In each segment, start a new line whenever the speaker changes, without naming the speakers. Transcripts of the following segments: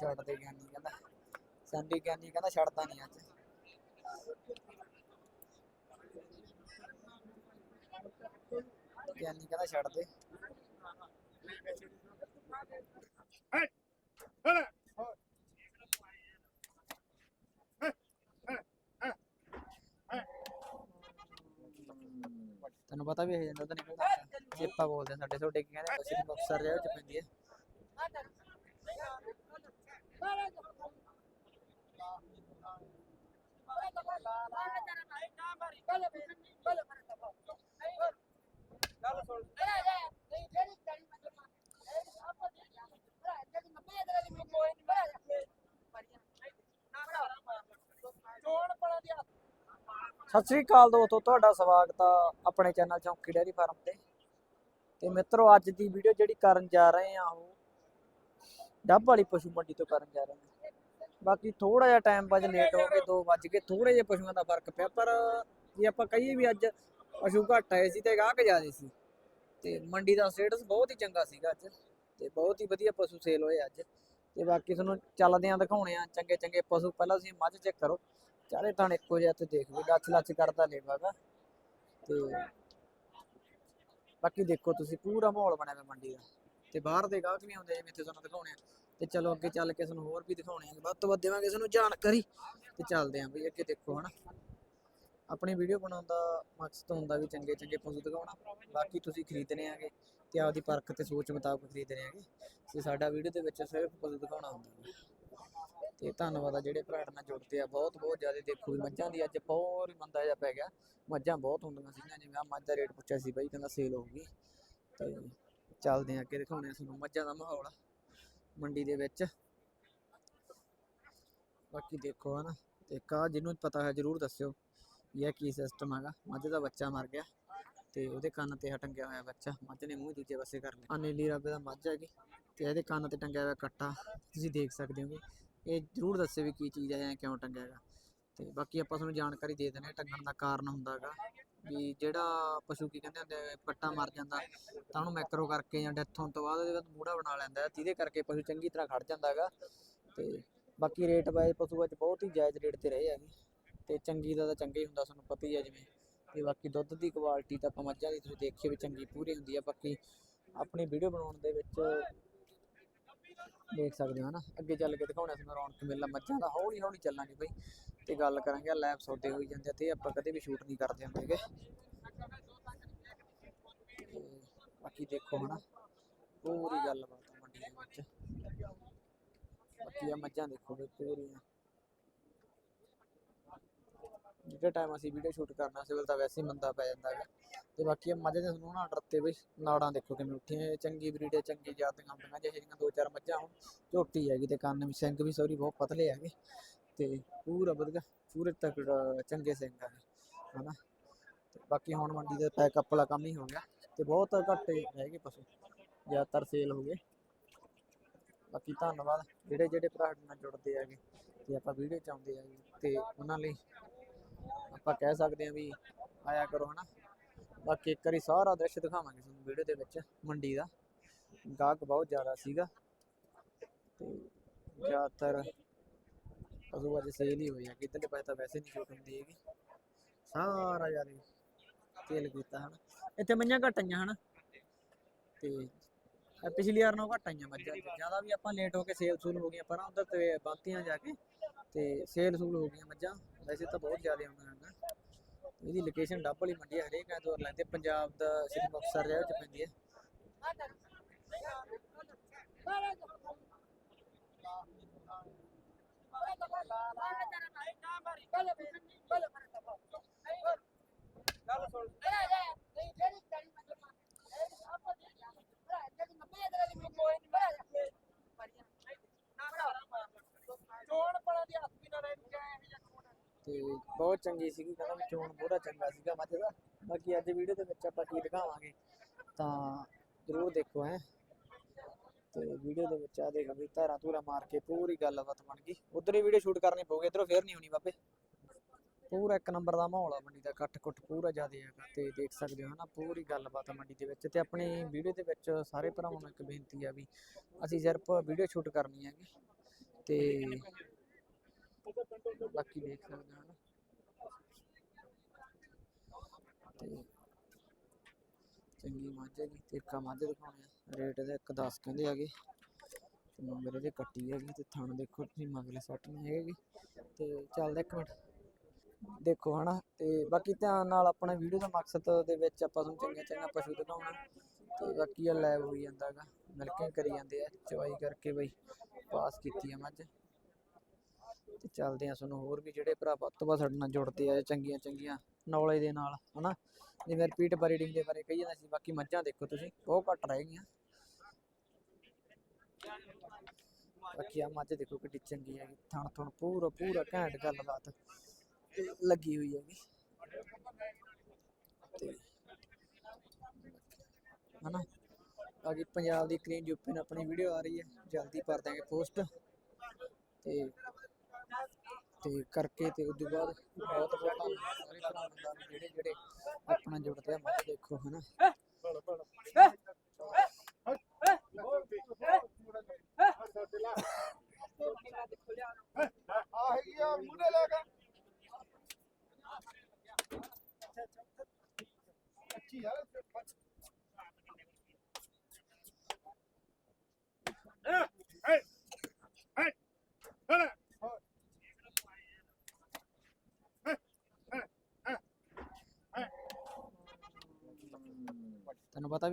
ਛੱਡ ਦੇ ਗਿਆਨੀ ਕਹਿੰਦਾ। ਸੰਡੀ ਗਿਆਨੀ ਕਹਿੰਦਾ ਛੱਡਦਾ ਨਹੀਂ ਅੱਜ। ਗਿਆਨੀ ਕਹਿੰਦਾ ਛੱਡ ਦੇ। ਤੈਨੂੰ ਪਤਾ ਵੀ ਇਹ ਜਾਂਦਾ ਤਾਂ ਨਿਕਲਦਾ ਚੇਪਾ ਬੋਲਦੇ ਸਾਡੇ ਛੋਟੇ ਕੀ ਕਹਿੰਦੇ ਬਸਰੀ ਮੁਕਸਰ ਰਿਹਾ ਚ ਪੈਂਦੀ ਹੈ ਸਤਿ ਸ੍ਰੀ ਅਕਾਲ ਦੋਸਤੋ, ਤੁਹਾਡਾ ਸਵਾਗਤ ਆ ਆਪਣੇ ਚੈਨਲ ਚੌਂਕੀ ਡੈਰੀ ਫਾਰਮ ਤੇ। ਤੇ ਮਿੱਤਰੋ, ਅੱਜ ਦੀ ਵੀਡੀਓ ਜਿਹੜੀ ਕਰਨ ਜਾ ਰਹੇ ਆ ਉਹ ਡੱਬ ਵਾਲੀ ਪਸ਼ੂ ਮੰਡੀ ਤੋਂ ਕਰਨ ਜਾ ਰਹੇ ਆ ਬਾਕੀ ਥੋੜਾ ਜਿਹਾ ਟਾਈਮ ਬਾਅਦ ਲੇਟ ਹੋ ਗਏ 2 ਵੱਜ ਕੇ ਥੋੜੇ ਜਿਹੇ ਪਸ਼ੂਆਂ ਦਾ ਫ਼ਰਕ ਪਿਆ, ਪਰ ਜੇ ਆਪਾਂ ਕਹੀਏ ਵੀ ਅੱਜ ਪਸ਼ੂ ਘੱਟ ਆਏ ਸੀ ਤੇ ਗਾਹਕ ਜ਼ਿਆਦੇ ਸੀ। ਤੇ ਮੰਡੀ ਦਾ ਸਟੇਟਸ ਬਹੁਤ ਹੀ ਚੰਗਾ ਸੀਗਾ ਅੱਜ, ਤੇ ਬਹੁਤ ਹੀ ਵਧੀਆ ਪਸ਼ੂ ਸੇਲ ਹੋਏ ਅੱਜ। ਤੇ ਬਾਕੀ ਤੁਹਾਨੂੰ ਚੱਲਦੇ ਆ ਦਿਖਾਉਣੇ ਆ ਚੰਗੇ ਚੰਗੇ ਪਸ਼ੂ ਪਹਿਲਾਂ ਤੁਸੀਂ ਮੱਝ ਚੈੱਕ ਕਰੋ। ਚਾਰੇ ਥਾਣੇ ਇੱਕੋ ਜਿਹਾ ਤੇ ਦੇਖ ਲਓ। ਲੱਚ ਲੱਛ ਕਰਦਾ ਲੇਵਾਗਾ ਤੇ ਬਾਕੀ ਦੇਖੋ ਤੁਸੀਂ, ਪੂਰਾ ਮਾਹੌਲ ਬਣਿਆ ਹੋਇਆ ਮੰਡੀ ਦਾ। ਤੇ ਬਾਹਰ ਦੇ ਗਾਹਕ ਵੀ ਆਉਂਦੇ, ਜਿਵੇਂ ਇੱਥੇ ਤੁਹਾਨੂੰ ਦਿਖਾਉਣੇ ਆ। ਤੇ ਚਲੋ ਅੱਗੇ ਚੱਲ ਕੇ ਤੁਹਾਨੂੰ ਹੋਰ ਵੀ ਦਿਖਾਉਣੇ ਆ। ਵੱਧ ਤੋਂ ਵੱਧ ਦੇਵਾਂਗੇ ਤੁਹਾਨੂੰ ਜਾਣਕਾਰੀ। ਤੇ ਚੱਲਦੇ ਆਂ ਬਈ ਅੱਗੇ ਦੇਖੋ ਹਨਾ। ਆਪਣੀ ਵੀਡੀਓ ਬਣਾਉਣ ਦਾ ਮਕਸਦ ਹੁੰਦਾ ਵੀ ਚੰਗੇ ਚੰਗੇ ਪਸ਼ੂ ਦਿਖਾਉਣਾ। ਬਾਕੀ ਤੁਸੀਂ ਖਰੀਦਣੇ ਆਗੇ ਤੇ ਆਪਦੀ ਪਰਖ ਤੇ ਸੋਚ ਮੁਤਾਬਕ ਖਰੀਦਣੇ ਆਗੇ ਤੇ ਸਾਡਾ ਵੀਡੀਓ ਦੇ ਵਿੱਚ ਸਿਰਫ ਪਸ਼ੂ ਦਿਖਾਉਣਾ ਹੁੰਦਾ ਤੇ ਧੰਨਵਾਦ ਆ ਜਿਹੜੇ ਭਰਾ ਨਾਲ ਜੁੜਦੇ ਆ। ਬਹੁਤ ਬਹੁਤ ਜ਼ਿਆਦਾ ਦੇਖੋ ਵੀ ਮੱਝਾਂ ਦੀ ਅੱਜ ਬਹੁਤ ਹੀ ਮੰਦਾ ਜਿਹਾ ਪੈ ਗਿਆ। ਮੱਝਾਂ ਬਹੁਤ ਹੁੰਦੀਆਂ ਸੀਗੀਆਂ, ਜਿਵੇਂ ਆ ਮੱਝ ਦਾ ਰੇਟ ਪੁੱਛਿਆ ਸੀ ਬਾਈ, ਕਹਿੰਦਾ ਸੇਲ ਹੋ ਤੇ ਚੱਲਦੇ ਆ ਅੱਗੇ ਦਿਖਾਉਣੇ ਆ ਤੁਹਾਨੂੰ ਮੱਝਾਂ ਦਾ ਮਾਹੌਲ, ਮੰਡੀ ਦੇ ਵਿੱਚ। ਬਾਕੀ ਦੇਖੋ ਹਨਾ, ਤੇ ਕਾ ਜਿਹਨੂੰ ਪਤਾ ਹੈ ਜਰੂਰ ਦੱਸਿਓ ਇਹ ਕੀ ਸਿਸਟਮ ਹੈਗਾ। ਮੱਝ ਦਾ ਬੱਚਾ ਮਰ ਗਿਆ ਤੇ ਉਹਦੇ ਕੰਨ ਤੇ ਆਹ ਟੰਗਿਆ ਹੋਇਆ ਬੱਚਾ, ਮੱਝ ਨੇ ਮੂੰਹ ਦੂਜੇ ਪਾਸੇ ਕਰ ਲਿਆ। ਆ ਨੀਲੀ ਰੱਬੇ ਦਾ ਮੱਝ ਹੈਗੀ ਤੇ ਇਹਦੇ ਕੰਨ ਤੇ ਟੰਗਿਆ ਹੋਇਆ ਕੱਟਾ, ਤੁਸੀਂ ਦੇਖ ਸਕਦੇ ਹੋਗੇ। ਇਹ ਜਰੂਰ ਦੱਸਿਓ ਵੀ ਕੀ ਚੀਜ਼ ਹੈ ਜਾਂ ਕਿਉਂ ਟੰਗਿਆ ਹੈਗਾ। ਤੇ ਬਾਕੀ ਆਪਾਂ ਤੁਹਾਨੂੰ ਜਾਣਕਾਰੀ ਦੇ ਦਿੰਦੇ ਹਾਂ, ਟੰਗਣ ਦਾ ਕਾਰਨ ਹੁੰਦਾ ਹੈਗਾ। ਵੀ ਜਿਹੜਾ ਪਸ਼ੂ ਕੀ ਕਹਿੰਦੇ ਹੁੰਦੇ ਆ, ਕੱਟਾ ਮਰ ਜਾਂਦਾ ਤਾਂ ਉਹਨੂੰ ਮੈਕਰੋ ਕਰਕੇ ਜਾਂ ਡੈਥ ਹੋਣ ਤੋਂ ਬਾਅਦ ਉਹਦੇ ਬਾਅਦ ਮੂੜਾ ਬਣਾ ਲੈਂਦਾ ਹੈ, ਜਿਹਦੇ ਕਰਕੇ ਪਸ਼ੂ ਚੰਗੀ ਤਰ੍ਹਾਂ ਖੜ ਜਾਂਦਾ ਹੈਗਾ। ਤੇ ਬਾਕੀ ਰੇਟ ਵਾਈਜ਼ ਪਸ਼ੂ ਅੱਜ ਬਹੁਤ ਹੀ ਜਾਇਜ਼ ਰੇਟ ਤੇ ਰਹੇ ਹੈਗੇ ਤੇ ਚੰਗੀ ਦਾ ਤਾਂ ਚੰਗਾ ਹੀ ਹੁੰਦਾ ਤੁਹਾਨੂੰ ਪਤਾ ਹੀ ਹੈ ਜਿਵੇਂ। ਤੇ ਬਾਕੀ ਦੁੱਧ ਦੀ ਕੁਆਲਿਟੀ ਤਾਂ ਆਪਾਂ ਮੱਝਾਂ ਦੀ ਤੁਸੀਂ ਦੇਖੀ ਵੀ ਚੰਗੀ ਪੂਰੀ ਹੁੰਦੀ ਆ। ਬਾਕੀ ਆਪਣੀ ਵੀਡੀਓ ਬਣਾਉਣ ਦੇ ਵਿੱਚ ਦੇਖ ਸਕਦੇ ਹੋ ਨਾ ਅੱਗੇ ਚੱਲ ਕੇ ਦਿਖਾਉਣਾ ਤੁਹਾਨੂੰ ਰੌਣਕ ਮੇਲਾ, ਮੱਝਾਂ ਦਾ ਹੌਲੀ ਹੌਲੀ ਚੱਲਾਂਗੇ ਬਈ, ਤੇ ਗੱਲ ਕਰਾਂਗੇ ਲੈਬ ਸੌਦੇ ਹੋਈ ਜਾਂਦੇ ਤੇ ਆਪਾਂ ਕਦੇ ਵੀ ਸ਼ੂਟ ਨਹੀਂ ਕਰਦੇ ਹੁੰਦੇਗੇ ਬਾਕੀ ਦੇਖੋ ਹਨਾ, ਪੂਰੀ ਗੱਲਬਾਤ ਮੰਡੀ ਦੇ ਵਿੱਚ। ਬਾਕੀ ਆ ਮੱਝਾਂ ਦੇਖੋ ਬਈ ਪੂਰੀਆਂ। ਜਿਹੜੇ ਟਾਈਮ ਅਸੀਂ ਵੀਡੀਓ ਸ਼ੂਟ ਕਰਨਾ ਸੀ ਉਹ ਤਾਂ ਵੈਸੇ ਹੀ ਮੰਦਾ ਪੈ ਜਾਂਦਾ ਹੈਗਾ। ਤੇ ਬਾਕੀ ਇਹ ਮੱਝ ਦੇ ਤੁਹਾਨੂੰ ਨਾ ਡਰਤੇ ਬਈ ਨਾੜਾਂ ਦੇਖੋ ਕਿਵੇਂ ਉੱਠੀਆਂ ਚੰਗੀ ਬਰੀਡ ਹੈ, ਚੰਗੀ ਜਾਤ ਦੀਆਂ ਹੁੰਦੀਆਂ ਜਿਹੜੀਆਂ ਦੋ ਚਾਰ ਮੱਝਾਂ ਹੋਣ ਝੋਟੀ ਹੈਗੀ ਤੇ ਕੰਨ ਵੀ ਸਿੰਘ ਵੀ ਸੌਰੀ ਬਹੁਤ ਪਤਲੇ ਹੈਗੇ ਤੇ ਪੂਰਾ ਵਧੀਆ, ਪੂਰੇ ਤਕੜਾ ਚੰਗੇ ਸਿੰਘ ਆ ਹਨਾ। ਬਾਕੀ ਹੁਣ ਮੰਡੀ ਦੇ ਪੈਕਅਪ ਵਾਲਾ ਕੰਮ ਹੀ ਹੋ ਗਿਆ ਤੇ ਬਹੁਤ ਘੱਟ ਹੈਗੇ ਪਸ਼ੂ, ਜ਼ਿਆਦਾਤਰ ਸੇਲ ਹੋ ਗਏ। ਬਾਕੀ ਧੰਨਵਾਦ, ਜਿਹੜੇ ਜਿਹੜੇ ਭਰਾ ਨਾਲ ਜੁੜਦੇ ਹੈਗੇ ਤੇ ਆਪਾਂ ਵੀਡੀਓ ਚ ਆਉਂਦੇ ਹੈਗੇ ਤੇ ਉਹਨਾਂ ਲਈ ਆਪਾਂ ਕਹਿ ਸਕਦੇ ਹਾਂ ਵੀ ਆਇਆ ਕਰੋ, ਹਨਾ। ਬਾਕੀ ਇੱਕ ਵਾਰੀ ਸਾਰਾ ਦ੍ਰਿਸ਼ ਦਿਖਾਵਾਂਗੇ ਤੁਹਾਨੂੰ ਵੀਡੀਓ ਦੇ ਵਿੱਚ, ਮੰਡੀ ਦਾ। ਗਾਹਕ ਬਹੁਤ ਜ਼ਿਆਦਾ ਸੀਗਾ। ਤੇ ਜ਼ਿਆਦਾਤਰ ਪਸ਼ੂ ਅੱਜ ਸੇਲ ਹੀ ਹੋਈ ਆ। ਕਿਤੇ ਪਾਸੇ ਤਾਂ ਵੈਸੇ ਨਹੀਂ ਛੂਟ ਹੁੰਦੀ ਹੈਗੀ। ਸਾਰਾ ਯਾਰ ਤੇਲ ਕੀਤਾ ਹਨ। ਇੱਥੇ ਮੱਝਾਂ ਘੱਟ ਆਈਆਂ ਹਨ। ਤੇ ਪਿਛਲੀ ਵਾਰ ਨਾਲੋਂ ਘੱਟ ਆਈਆਂ ਮੱਝਾਂ ਜ਼ਿਆਦਾ ਵੀ ਆਪਾਂ ਲੇਟ ਹੋ ਕੇ ਸੇਲ ਸੂਲ ਹੋ ਗਈਆਂ ਪਰ ਉਧਰ ਤੇ ਬਾਤੀਆਂ ਜਾ ਕੇ ਤੇ ਸੇਲ ਸੂਲ ਹੋ ਗਈਆਂ ਮੱਝਾਂ। ਵੈਸੇ ਤਾਂ ਬਹੁਤ ਜ਼ਿਆਦਾ ਆਉਂਦੀਆਂ ਹਨ। ਇਹਦੀ ਲੋਕੇਸ਼ਨ ਡੱਬ ਵਾਲੀ ਮੰਡੀ ਹੈ ਹਰੇਕ ਐਤਵਾਰ ਲੱਗਦੇ ਪੰਜਾਬ ਦਾ ਸ੍ਰੀ ਮੁਕਤਸਰ ਰਿਹਾ ਚ ਪੈਂਦੀ ਹੈ ਤੇ ਬਹੁਤ ਚੰਗੀ ਸੀਗੀ, ਕਹਿੰਦਾ ਵੀ ਚੋਣ ਬਹੁਤਾ ਚੰਗਾ ਸੀਗਾ ਮੱਝ ਦਾ। ਬਾਕੀ ਅੱਜ ਵੀਡੀਓ ਦੇ ਵਿੱਚ ਆਪਾਂ ਕੀ ਦਿਖਾਵਾਂਗੇ, ਤਾਂ ਜ਼ਰੂਰ ਦੇਖੋ ਹੈ। ਤੇ ਵੀਡੀਓ ਦੇ ਵਿੱਚ ਆ ਦੇਖ ਵੀ ਧਾਰਾਂ ਧੂਰਾ ਮਾਰ ਕੇ ਪੂਰੀ ਗੱਲਬਾਤ ਬਣ ਗਈ। ਉਧਰ ਹੀ ਵੀਡੀਓ ਸ਼ੂਟ ਕਰਨੀ ਪਊਗੀ, ਇਧਰੋਂ ਫੇਰ ਨਹੀਂ ਹੋਣੀ ਬਾਬੇ। ਪੂਰਾ ਇੱਕ ਨੰਬਰ ਦਾ ਮਾਹੌਲ ਆ ਮੰਡੀ ਦਾ, ਕੱਟ ਕੁੱਟ ਪੂਰਾ ਜ਼ਿਆਦਾ ਹੈਗਾ ਤੇ ਦੇਖ ਸਕਦੇ ਹੋ ਹਨਾ, ਪੂਰੀ ਗੱਲਬਾਤ ਆ ਮੰਡੀ ਦੇ ਵਿੱਚ। ਤੇ ਆਪਣੀ ਵੀਡੀਓ ਦੇ ਵਿੱਚ ਸਾਰੇ ਭਰਾਵਾਂ ਨੂੰ ਇੱਕ ਬੇਨਤੀ ਆ ਵੀ ਅਸੀਂ ਸਿਰਫ ਵੀਡੀਓ ਸ਼ੂਟ ਕਰਨੀ ਹੈਗੀ। ਤੇ ਬਾਕੀ ਦੇਖ ਸਕਦੇ ਹਾਂ ਤੇ ਚੰਗੀ ਮੱਝ ਹੈਗੀ, ਤੇ ਇੱਕ ਮੱਝ ਦਿਖਾਉਣੀ ਰੇਟ ਇਹਦਾ ਇੱਕ 10 ਕਹਿੰਦੇ ਹੈਗੇ। ਤੇ ਨੰਬਰ ਇਹਦੇ ਕੱਟੀ ਹੈਗੀ, ਤੇ ਥਣ ਦੇਖੋ ਤੁਸੀਂ ਮਗਲੇ ਸੱਟ ਨਹੀਂ ਹੈਗੀ ਤੇ ਚੱਲਦਾ ਇੱਕ ਮਿੰਟ। ਦੇਖੋ ਹਨਾ, ਤੇ ਬਾਕੀ ਧਿਆਨ ਨਾਲ ਆਪਣਾ ਵੀਡੀਓ ਦਾ ਮਕਸਦ ਦੇ ਵਿੱਚ ਆਪਾਂ ਤੁਹਾਨੂੰ ਚੰਗੇ ਚੰਗਾ ਪਸ਼ੂ ਦਿਖਾਉਣਾ। ਤੇ ਬਾਕੀ ਆ ਲੈਬ ਹੋਈ ਜਾਂਦਾ ਹੈਗਾ। ਮਿਲਕਿੰਗ ਕਰੀ ਜਾਂਦੇ ਆ। ਚਵਾਈ ਕਰਕੇ ਬਈ, ਪਾਸ ਕੀਤੀ ਆ ਮੱਝ। ਤੇ ਚੱਲਦੇ ਆ ਤੁਹਾਨੂੰ ਹੋਰ ਵੀ ਜਿਹੜੇ ਭਰਾ ਵੱਧ ਤੋਂ ਵੱਧ ਸਾਡੇ ਨਾਲ ਜੁੜਦੇ ਆ, ਚੰਗੀਆਂ ਚੰਗੀਆਂ ਨੌਲੇਜ ਦੇ ਨਾਲ, ਹਨਾ? ਜਿਵੇਂ ਰਿਪੀਟ ਬਰੀਡਿੰਗ ਦੇ ਬਾਰੇ ਕਹੀ ਜਾਂਦਾ ਸੀ, ਬਾਕੀ ਮੱਝਾਂ ਦੇਖੋ ਤੁਸੀਂ, ਬਹੁਤ ਘੱਟ ਰਹਿ ਗਈਆਂ। ਬਾਕੀ ਆ ਮੱਝ ਦੇਖੋ ਕਿੱਡੀ ਚੰਗੀ ਹੈਗੀ, ਥਣ ਥਣ ਪੂਰਾ ਪੂਰਾ ਘੈਂਟ ਗੱਲਬਾਤ ਲੱਗੀ ਹੋਈ ਹੈਗੀ। ਤੇ ਹਨਾ? ਬਾਕੀ ਪੰਜਾਬ ਦੀ ਕਲੀਨ ਯੂਪੀ ਨਾਲ ਆਪਣੀ ਵੀਡੀਓ ਆ ਰਹੀ ਹੈ, ਜਲਦੀ ਕਰ ਦਾਂਗੇ ਪੋਸਟ ਤੇ ਤੇ ਕਰਕੇ ਤੇ ਉਦੋਂ ਬਾਅਦ ਬਹੁਤ ਬਹੁਤ ਸਾਰੇ ਭਰਾਵਾਂ ਦਾ ਜਿਹੜੇ ਜਿਹੜੇ ਆਪਣਾ ਜੁੜਦੇ ਆ ਮੱਝ ਦੇਖੋ ਹਨਾ।
ਅੱਛੀ ਯਾਰ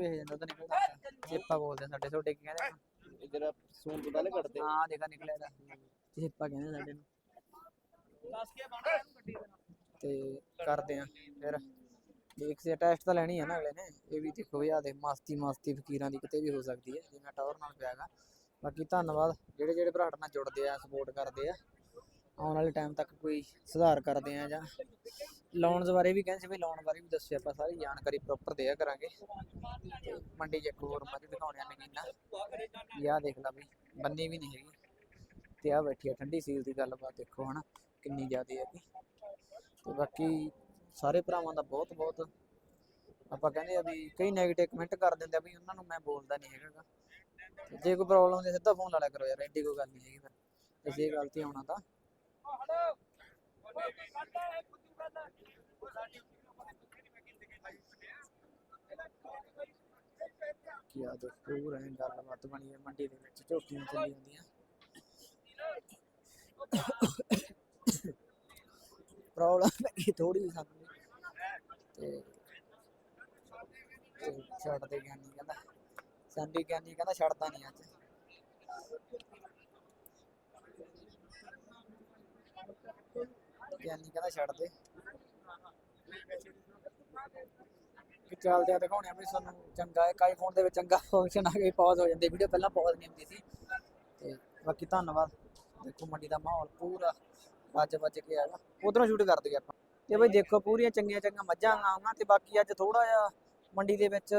ਤੈਨੂੰ ਪਤਾ ਵੀ ਇਹ ਜਾਂਦਾ। ਤਾਂ ਨਿਕਲਦਾ ਚੇਪਾ ਬੋਲਦੇ ਆ ਸਾਡੇ ਛੋਟੇ ਕੀ ਕਹਿੰਦੇ ਆ?
ਇਧਰ ਸੂਨ ਤੋਂ ਪਹਿਲੇ ਕੱਢਦੇ
ਹਾਂ ਦੇਖਾ ਨਿਕਲਿਆ ਦਾ ਚੇਪਾ ਕਹਿੰਦੇ ਸਾਡੇ ਨੂੰ। ਤੇ ਕਰਦੇ ਆ ਫਿਰ। ਦੇਖ ਸੇ ਟੈਸਟ ਤਾਂ ਲੈਣੀ ਹੈ ਨਾ ਅਗਲੇ ਨੇ ਇਹ ਵੀ ਦੇਖੋ ਵੀ ਆ ਦੇ ਮਸਤੀ ਮਸਤੀ ਫਕੀਰਾਂ ਦੀ ਕਿਤੇ ਵੀ ਹੋ ਸਕਦੀ ਹੈ ਜਿਵੇਂ ਟਾਵਰ ਨਾਲ ਪਿਆਗਾ ਬਾਕੀ ਧੰਨਵਾਦ ਜਿਹੜੇ ਜਿਹੜੇ ਭਰਾ ਸਾਡੇ ਨਾਲ ਜੁੜਦੇ ਆ ਸਪੋਰਟ ਕਰਦੇ ਆ। ਆਉਣ ਵਾਲੇ ਟਾਈਮ ਤੱਕ ਕੋਈ ਸੁਧਾਰ ਕਰਦੇ ਆ ਜਾਂ ਲੋਨਸ ਬਾਰੇ ਵੀ ਕਹਿੰਦੇ ਸੀ ਵੀ ਲੋਨ ਬਾਰੇ ਵੀ ਦੱਸਿਆ ਆਪਾਂ ਸਾਰੀ ਜਾਣਕਾਰੀ ਪ੍ਰੋਪਰ ਦਿਆ ਕਰਾਂਗੇ। ਮੰਡੀ 'ਚ ਇੱਕ ਹੋਰ ਮੱਝ ਦਿਖਾਉਣੇ ਆ ਨਗੀਨਾ ਵੀ ਦੇਖ ਲਾ ਬਈ, ਬੰਨੀ ਵੀ ਨਹੀਂ ਹੈਗੀ। ਤੇ ਆ ਬੈਠੀ ਆ ਠੰਡੀ ਸੀਲ ਦੀ ਗੱਲਬਾਤ ਦੇਖੋ ਹਨਾ, ਕਿੰਨੀ ਜ਼ਿਆਦੇ ਹੈ ਤੇ ਬਾਕੀ ਸਾਰੇ ਭਰਾਵਾਂ ਦਾ ਬਹੁਤ ਬਹੁਤ ਆਪਾਂ ਕਹਿੰਦੇ ਆ ਵੀ ਕਈ 네ਗੇਟਿਵ ਕਮੈਂਟ ਕਰ ਦਿੰਦੇ ਆ ਵੀ ਉਹਨਾਂ ਨੂੰ ਮੈਂ ਬੋਲਦਾ ਨਹੀਂ ਹੈਗਾ। ਜੇ ਕੋਈ ਪ੍ਰੋਬਲਮ ਹੁੰਦੀ ਸਿੱਧਾ ਫੋਨ ਲਾ ਲਿਆ ਕਰੋ ਯਾਰ, ਐਡੀ ਕੋਈ ਗੱਲ ਨਹੀਂ ਹੈਗੀ ਫਿਰ। ਇਸੇ ਗੱਲ ਤੇ ਆਉਣਾ ਤਾਂ ਕੀ ਆ ਦੇ ਪੂਰਾ ਗੱਲਬਾਤ ਬਣੀ ਹੈ ਮੰਡੀ ਦੇ ਵਿੱਚ ਝੋਟੀਆਂ ਚੱਲੀ ਜਾਂਦੀਆਂ। ਪ੍ਰੋਬਲਮ ਹੈਗੀ ਥੋੜੀ ਸਾਨੂੰ ਤੇ ਤੇ ਗਿਆਨੀ, ਕਹਿੰਦਾ, ਸੰਡੀ ਗਿਆਨੀ ਕਹਿੰਦਾ, ਛੱਡਦਾ ਨਹੀਂ ਅੱਜ। ਗਿਆਨੀ ਕਹਿੰਦਾ ਛੱਡ ਦੇ। ਕਿ ਚੱਲਦੇ ਆ, ਦਿਖਾਉਣੇ ਆ ਵੀ ਤੁਹਾਨੂੰ ਚੰਗਾ ਇੱਕ ਆਈਫੋਨ ਦੇ ਵਿੱਚ ਚੰਗਾ ਫੰਕਸ਼ਨ ਆ ਗਿਆ ਪੌਜ਼ ਹੋ ਜਾਂਦੀ ਵੀਡੀਓ ਪਹਿਲਾਂ ਪੌਜ਼ ਨਹੀਂ ਹੁੰਦੀ ਸੀ। ਤੇ ਬਾਕੀ ਧੰਨਵਾਦ। ਦੇਖੋ ਮੰਡੀ ਦਾ ਮਾਹੌਲ ਪੂਰਾ ਵੱਜ ਵੱਜ ਕੇ ਆਗਾ ਉਧਰੋਂ ਸ਼ੂਟ ਕਰ ਦਈਏ ਆਪਾਂ। ਤੇ ਬਈ ਦੇਖੋ ਪੂਰੀਆਂ ਚੰਗੀਆਂ ਚੰਗੀਆਂ ਮੱਝਾਂ ਆਉਣਾ ਤੇ ਬਾਕੀ ਅੱਜ ਥੋੜਾ ਜਿਹਾ ਮੰਡੀ ਦੇ ਵਿੱਚ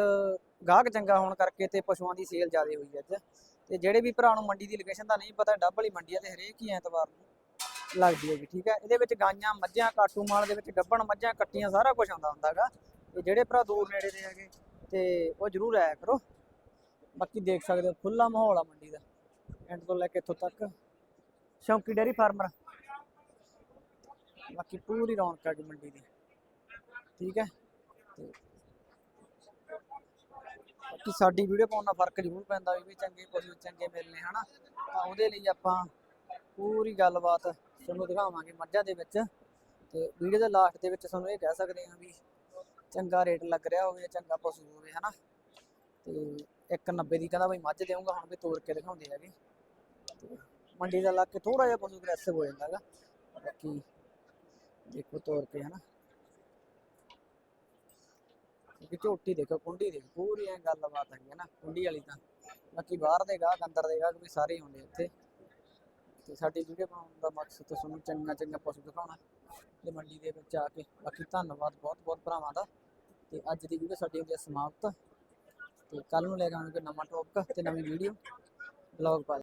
ਗਾਹਕ ਚੰਗਾ ਹੋਣ ਕਰਕੇ ਤੇ ਪਸ਼ੂਆਂ ਦੀ ਸੇਲ ਜ਼ਿਆਦਾ ਹੋਈ ਅੱਜ। ਤੇ ਜਿਹੜੇ ਵੀ ਭਰਾ ਨੂੰ ਮੰਡੀ ਦੀ ਲੋਕੇਸ਼ਨ ਦਾ ਨਹੀਂ ਪਤਾ, ਡੱਬ ਵਾਲੀ ਮੰਡੀ ਆ ਤੇ ਹਰੇਕ ਹੀ ਐਤਵਾਰ ਨੂੰ ਲੱਗਦੀ ਹੈਗੀ, ਠੀਕ ਹੈ? ਇਹਦੇ ਵਿੱਚ ਗਾਈਆਂ ਮੱਝਾਂ, ਕਾਟੂ ਮਾਲ ਦੇ ਵਿੱਚ ਗੱਭਣ ਮੱਝਾਂ, ਕੱਟੀਆਂ ਸਾਰਾ ਕੁਝ ਆਉਂਦਾ ਹੁੰਦਾਗਾ ਤੇ ਜਿਹੜੇ ਭਰਾ ਦੂਰ ਨੇੜੇ ਦੇ ਹੈਗੇ, ਤੇ ਉਹ ਜ਼ਰੂਰ ਆਇਆ ਕਰੋ। ਬਾਕੀ ਦੇਖ ਸਕਦੇ ਹੋ ਖੁੱਲਾ ਮਾਹੌਲ ਆ ਮੰਡੀ ਦਾ। ਐਂਡ ਤੋਂ ਲੈ ਕੇ ਇੱਥੋਂ ਤੱਕ। ਸ਼ੌਂਕੀ ਡੇਰੀ ਫਾਰਮਰ। ਬਾਕੀ ਪੂਰੀ ਰੌਣਕ ਆ ਗਈ ਮੰਡੀ ਦੀ। ਠੀਕ ਹੈ? ਤੇ ਬਾਕੀ ਸਾਡੀ ਵੀਡੀਓ ਪਾਉਣ ਨਾਲ ਫ਼ਰਕ ਜ਼ਰੂਰ ਪੈਂਦਾ ਵੀ ਵੀ ਚੰਗੇ ਪਸ਼ੂ ਚੰਗੇ ਮਿਲਨੇ, ਹਨਾ? ਤਾਂ ਉਹਦੇ ਲਈ ਆਪਾਂ ਪੂਰੀ ਗੱਲਬਾਤ ਤੁਹਾਨੂੰ ਦਿਖਾਵਾਂਗੇ ਮੱਝਾਂ ਦੇ ਵਿੱਚ। ਤੇ ਵੀਡੀਓ ਦੇ ਲਾਸਟ ਦੇ ਵਿੱਚ ਤੁਹਾਨੂੰ ਇਹ ਕਹਿ ਸਕਦੇ ਹਾਂ ਵੀ ਚੰਗਾ ਰੇਟ ਲੱਗ ਰਿਹਾ ਹੋਵੇ ਚੰਗਾ ਪਸ਼ੂ ਹੋਵੇ, ਹਨਾ? ਤੇ 190 ਦੀ ਕਹਿੰਦਾ ਬਈ ਮੱਝ ਦੇਵਾਂਗਾ ਹੁਣ ਵੀ ਤੋੜ ਕੇ ਦਿਖਾਉਂਦੇ ਹੈਗੇ। ਤੇ ਮੰਡੀ ਦਾ ਲੱਗ ਕੇ ਥੋੜਾ ਜਿਹਾ ਪਸ਼ੂ ਅਗਰੈਸਿਵ ਹੋ ਜਾਂਦਾ ਹੈਗਾ। ਬਾਕੀ ਦੇਖੋ ਤੋੜ ਕੇ, ਹਨਾ? ਕਿਉਂਕਿ ਝੋਟੀ ਦੇਖੋ, ਕੁੰਡੀ ਦੇਖੋ, ਪੂਰੀ ਐ ਗੱਲਬਾਤ ਹੈਗੀ ਹੈ ਨਾ, ਕੁੰਡੀ ਵਾਲੀ ਤਾਂ। ਬਾਕੀ ਬਾਹਰ ਦੇ ਗਾਹਕ, ਅੰਦਰ ਦੇ ਗਾਹਕ ਵੀ ਸਾਰੇ ਹੀ ਹੁੰਦੇ ਇੱਥੇ। ਤੇ ਸਾਡੀ ਵੀਡੀਓ ਬਣਾਉਣ ਦਾ ਮਕਸਦ ਤੁਹਾਨੂੰ ਚੰਗਾ ਚੰਗਾ ਪਸ਼ੂ ਦਿਖਾਉਣਾ ਤੇ ਮੰਡੀ ਦੇ ਵਿੱਚ ਆ ਕੇ। ਬਾਕੀ ਧੰਨਵਾਦ ਬਹੁਤ ਬਹੁਤ ਭਰਾਵਾਂ ਦਾ। ਤੇ ਅੱਜ ਦੀ ਵੀਡੀਓ ਸਾਡੀ ਹੁੰਦੀ ਹੈ ਸਮਾਪਤ। ਤੇ ਕੱਲ ਨੂੰ ਲੈ ਕੇ ਆਵਾਂਗੇ ਨਵਾਂ ਟੌਪਿਕ ਤੇ ਨਵੀਂ ਵੀਡੀਓ ਬਲੌਗ ਪਾ